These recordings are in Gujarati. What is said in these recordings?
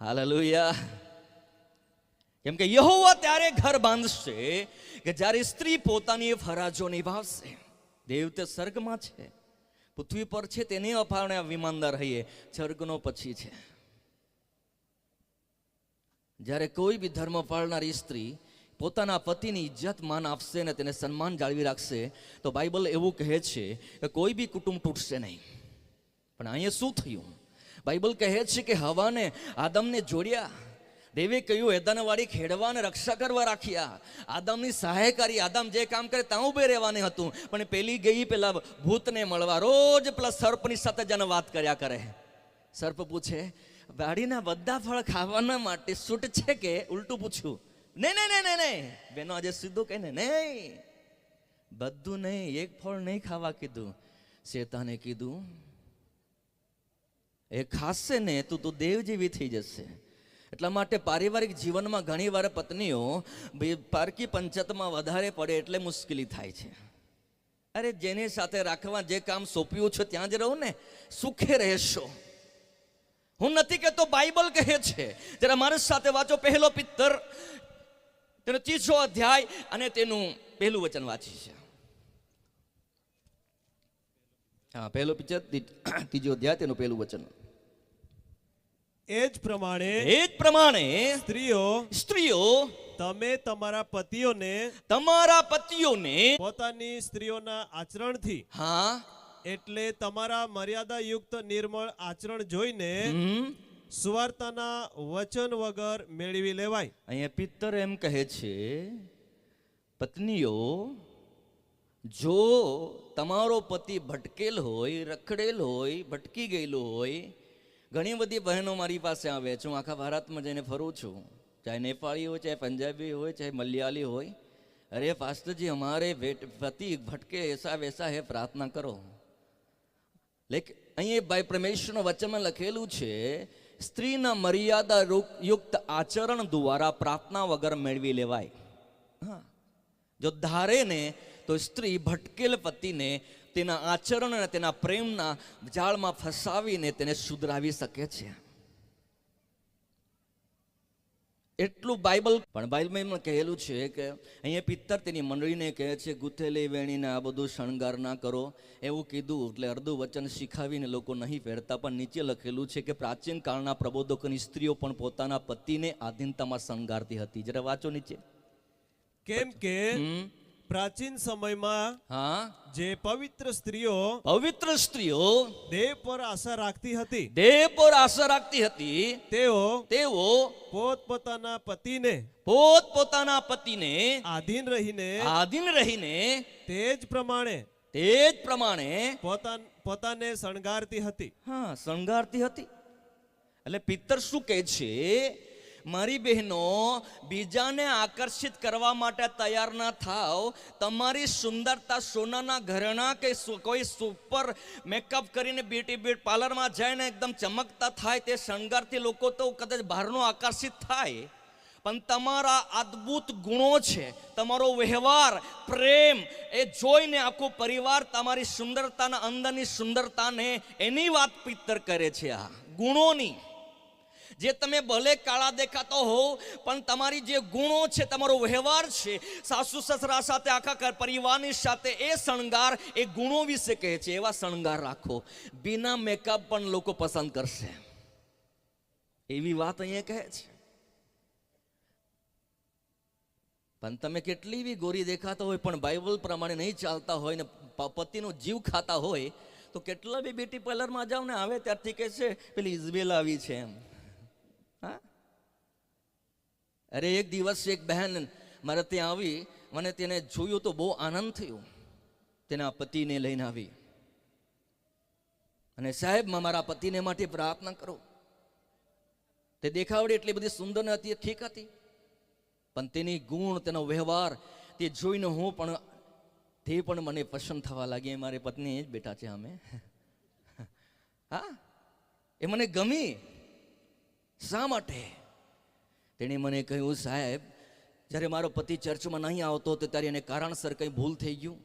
હાલેલુયા. કેમ કે યહોવા ત્યારે ઘર બાંધશે કે જ્યારે સ્ત્રી પોતાની ફરજો નિભાવશે. દેવ તે સ્વર્ગમાં છે. પૃથ્વી પર છે તેને અપારણે વિમાનદાર રહીએ સ્વર્ગનો પછી છે. જ્યારે કોઈ બી ધર્મ પાળનારી સ્ત્રી પોતાના પતિની ઇજ્જત માન આપશે ને તેને સન્માન જાળવી રાખશે, તો બાઇબલ એવું કહે છે કે કોઈ બી કુટુંબ તૂટશે નહીં. પણ અહીંયા શું થયું? બાઇબલ કહે છે કે હવાને આદમને જોડ્યા. દેવે કહ્યું, એદનવાળી ખેડવાને રક્ષા કરવા રાખ્યા. આદમની સહાયકારી આદમ જે કામ કરે ત્યાં ઊભે રહેવાનું હતું. પણ પેલી ગઈ, પેલા ભૂતને મળવા રોજ પેલા સર્પની સાથે જને વાત કર્યા કરે. સર્પ પૂછે, વાડીના બધા ફળ ખાવાના માટે છૂટ છે કે? ઉલટું પૂછ્યું નહીં નહીં નહીં નહીં બેનો આજે સીધું કહે, ને નહીં બધું નહીં, એક ફળ નહીં ખાવા કીધું. શેતાને કીધું એ ખાશે ને તું તો દેવ જેવી થઈ જશે. એટલા માટે પારિવારિક જીવનમાં ઘણીવાર પત્નીઓ પારકી પંચાયતમાં વધારે પડે એટલે મુશ્કેલી થાય છે. અરે જેની સાથે રાખવા જે કામ સોંપ્યું છે ત્યાં જ રહું ને, સુખે રહેશો. હું નથી કહેતો બાઇબલ કહે છે, જરા મારી સાથે વાંચો પહેલો પિત્તર, તેનો ત્રીજો અધ્યાય અને તેનું પહેલું વચન વાંચી છે. હા, પહેલો પિક્ચર ત્રીજો અધ્યાય, તેનું પહેલું વચન. એ જ પ્રમાણે એ જ પ્રમાણે સ્ત્રીઓ સ્ત્રીઓ તમે તમારા પતિઓને તમારા પતિઓને પોતાની સ્ત્રીઓના આચરણથી હા એટલે તમારા મર્યાદાયુક્ત નિર્મળ આચરણ જોઈને સુવાર્તાના વચન વગર મેળવી લેવાય. અહીંયા પિત્તર એમ કહે છે પત્નીઓ જો તમારો પતિ ભટકેલ હોય રખડેલ હોય ભટકી ગયેલો હોય ઘણી બધી બહેનો મારી પાસે આવે છે. હું આખા ભારતમાં જઈને ફરું છું. ચાહે નેપાળી હોય, ચાહે પંજાબી હોય, ચાહે મલયાલી હોય. અરે પાસ્ટરજી અમારે ભેટ, પતિ ભટકે એસા વેસા હે, પ્રાર્થના કરો. લેક અહીં ભાઈ પરમેશ્વરનો વચનમાં લખેલું છે, સ્ત્રીના મર્યાદા યુક્ત આચરણ દ્વારા પ્રાર્થના વગર મેળવી લેવાય. હા. જો ધારે ને તો સ્ત્રી ભટકેલ પતિને તેના આચરણ અને તેના પ્રેમના જાળમાં ફસાવીને તેને સુધરાવી શકે છે. એટલું બાઇબલ પણ બાઇબલમાં એમાં કહેલું છે કે અહીંયા પિત્તર તેની મંડળીને કહે છે ગુથેલી વેણીને આ બધું શણગાર ના કરો. એવું કીધું એટલે અડધું વચન શીખાવીને લોકો નહીં પહેરતા પણ નીચે લખેલું છે કે પ્રાચીન કાળના પ્રબોધકોની સ્ત્રીઓ પણ પોતાના પતિને આધીનતામાં શણગારતી હતી. જરા વાંચો નીચે. કેમ કે પ્રાચીન સમયમાં હા? જે પવિત્ર સ્ત્રીઓ પવિત્ર સ્ત્રીઓ દેહ પર આશા રાખતી હતી દેહ પર આશા રાખતી હતી તેઓ તેઓ પોતપોતાના પતિને પોતપોતાના પતિને આધીન રહીને આધીન રહીને તે જ પ્રમાણે તે જ પ્રમાણે પોતા પોતાને શણગારતી હતી. હા શણગારતી હતી. એટલે પિત્તર શું કહે છે? મારી બહેનો, બીજાને આકર્ષિત કરવા માટે તૈયાર ના થાવ તમારી સુંદરતા સોનાના ઘરેણા કે કોઈ સુપર મેકઅપ કરીને બ્યુટી બ્યુટી પાર્લરમાં જઈને એકદમ ચમકતા થાય તે શણગારથી લોકો તો કદાચ બહારનો આકર્ષિત થાય. પણ તમારા અદ્ભુત ગુણો છે, તમારો વ્યવહાર, પ્રેમ, એ જોઈને આખો પરિવાર તમારી સુંદરતાના અંદરની સુંદરતાને એની વાત પિત્તર કરે છે આ. ગુણોની. જે તમે ભલે કાળા દેખાતો હો, પણ તમારી જે ગુણો છે, તમારો વ્યવહાર છે, સાસુ સસરા સાથે, આખા પરિવારની સાથે એ શણગાર એ ગુણો વિશે કહે છે, એવા શણગાર રાખો. બિના મેકઅપ પણ લોકો પસંદ કરશે. એવી વાત અહીંયા કહે છે. પણ તમે કેટલી બી ગોરી દેખાતા હોય, પણ બાઇબલ પ્રમાણે નહીં ચાલતા હોય ને પતિનો જીવ ખાતા હોય, તો કેટલા બી બ્યુટી પાર્લરમાં જાઓ ને, આવે ત્યારથી કહે છે, પેલી ઇઝબેલ આવી છે એમ. હા? અરે એક દિવસ એક બહેન મારે ત્યાં આવી, મને તેને જોયું તો બહુ આનંદ થયો. તેના પતિને લઈને આવી. અને સાહેબ મારા પતિને માટે પ્રાર્થના કરો. તે દેખાવડી એટલી બધી સુંદર હતી ઠીક હતી. પણ તેની ગુણ, તેનો વ્યવહાર, તે જોઈને હું પણ, તે પણ મને પસંદ થવા લાગી. મારી પત્ની જ બેઠા છે અમે. હા? એ મને ગમી. શા માટે? તેણે મને કહ્યું, સાહેબ, જ્યારે મારો પતિ ચર્ચમાં નહીં આવતો તો ત્યારે એને કારણસર કંઈ ભૂલ થઈ ગયું.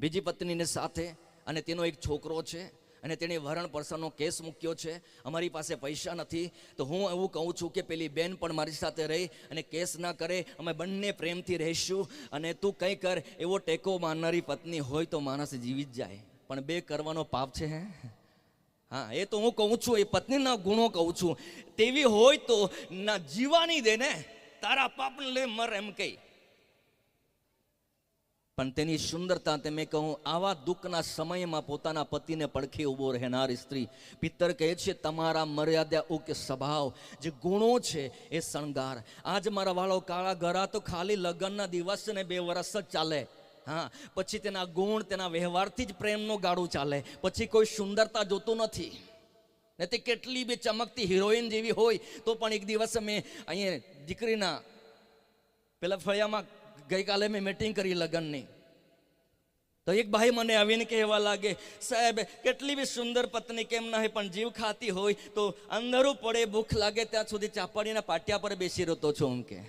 બીજી પત્નીને સાથે, અને તેનો એક છોકરો છે, અને તેણે વરણ પરસનનો કેસ મૂક્યો છે. અમારી પાસે પૈસા નથી. તો હું એવું કહું છું કે પેલી બેન પણ મારી સાથે રહી અને કેસ ના કરે. અમે બંને પ્રેમથી રહીશું. અને તું કંઈ કર, એવો ટેકો માનનારી પત્ની હોય તો માણસ જીવી જ જાય. પણ બે કરવાનો પાપ છે, હે? હા, એ તો હું કહું છું, એ પત્નીના ગુણો કહું છું. તેવી હોય તો ના જીવાની દે ને, તારા પાપને લે મર એમ કહી. પણ તેની સુંદરતા તે મેં કહું, આવા દુઃખના સમયમાં પોતાના પતિને પડખે ઊભો રહેનાર સ્ત્રી. પિત્તર કહે છે, તમારા મર્યાદા ઉક સ્વભાવ, જે ગુણો છે એ શણગાર. આજ મારા વાળો કાળા ગરા તો ખાલી લગ્નના દિવસ ને બે વર્ષ જ ચાલે. હા, પછી તેના ગુણ, તેના વ્યવહારથી જ પ્રેમનો ગાળું ચાલે. પછી કોઈ સુંદરતા જોતું નથી. ને તે કેટલી બી ચમકતી હિરોઈન જેવી હોય, તો પણ એક દિવસ મેં અહીંયા દીકરીના પેલા ફળિયામાં ગઈકાલે મેં મિટિંગ કરી લગ્નની. તો એક ભાઈ મને આવીને કહેવા લાગે, સાહેબ, કેટલી બી સુંદર પત્ની કેમ ના હોય, પણ જીવ ખાતી હોય, તો અંધારું પડે, ભૂખ લાગે, ત્યાં સુધી ચાપાડીના પાટિયા પર બેસી રહેતો છું. એમ કે.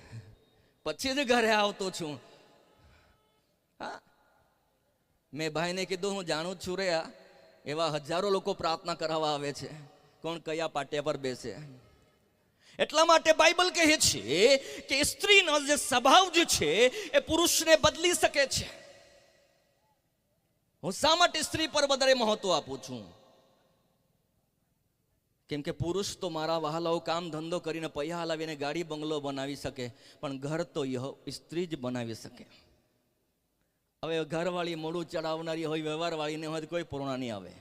પછી જ ઘરે આવતો છું. હા. મેં ભાઈને કીધું, હું જાણું છું રે આ. એવા હજારો લોકો પ્રાર્થના કરાવવા આવે છે. કોણ કયા પાટિયા પર બેસે? એટલા માટે બાઇબલ કહે છે કે સ્ત્રીનો જે સ્વભાવ જે છે, એ પુરુષને બદલી શકે છે. હું શા માટે સ્ત્રી પર વધારે મહત્વ આપું છું? કેમ કે પુરુષ તો મારા વહાલાઓ કામ ધંધો કરીને પૈસા હલાવીને ગાડી બંગલો બનાવી શકે, પણ ઘર તો યહ સ્ત્રી જ બનાવી શકે. હવે ઘરવાળી મોડું ચડાવનારી હોય, વ્યવહારવાળીને હોય કોઈ પૂર્ણ નહીં આવે.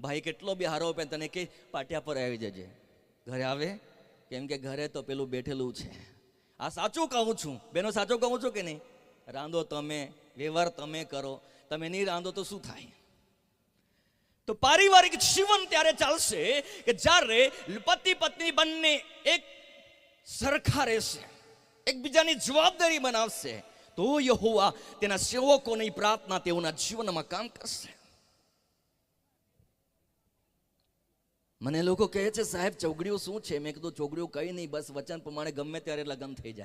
ભાઈ, કેટલો બી હારો પે તને કે પાટિયા પર આવી જજે. ઘરે આવે? કેમ કે ઘરે તો પેલું બેઠેલું છે. આ સાચું કહું છું. બેનો, સાચું કહું છું કે નહીં? રાંધો તમે, વ્યવહાર તમે કરો. તમે નહીં રાંધો તો શું થાય? તો પારિવારિક જીવન ત્યારે ચાલશે કે જ્યારે પતિ પત્ની બંને એક સરખા રહેશે, એકબીજાની જવાબદારી બનાવશે. તો યહોવા તેના સેવકોની પ્રાર્થના તેઓના જીવનમાં કામ કરશે. મને લોકો કહે છે, સાહેબ, ચોગડીઓ શું છે? મેં કીધું, ચોગડીઓ કઈ નહીં, બસ વચન પ્રમાણે ગમે ત્યારે લગ્ન થઈ જાય.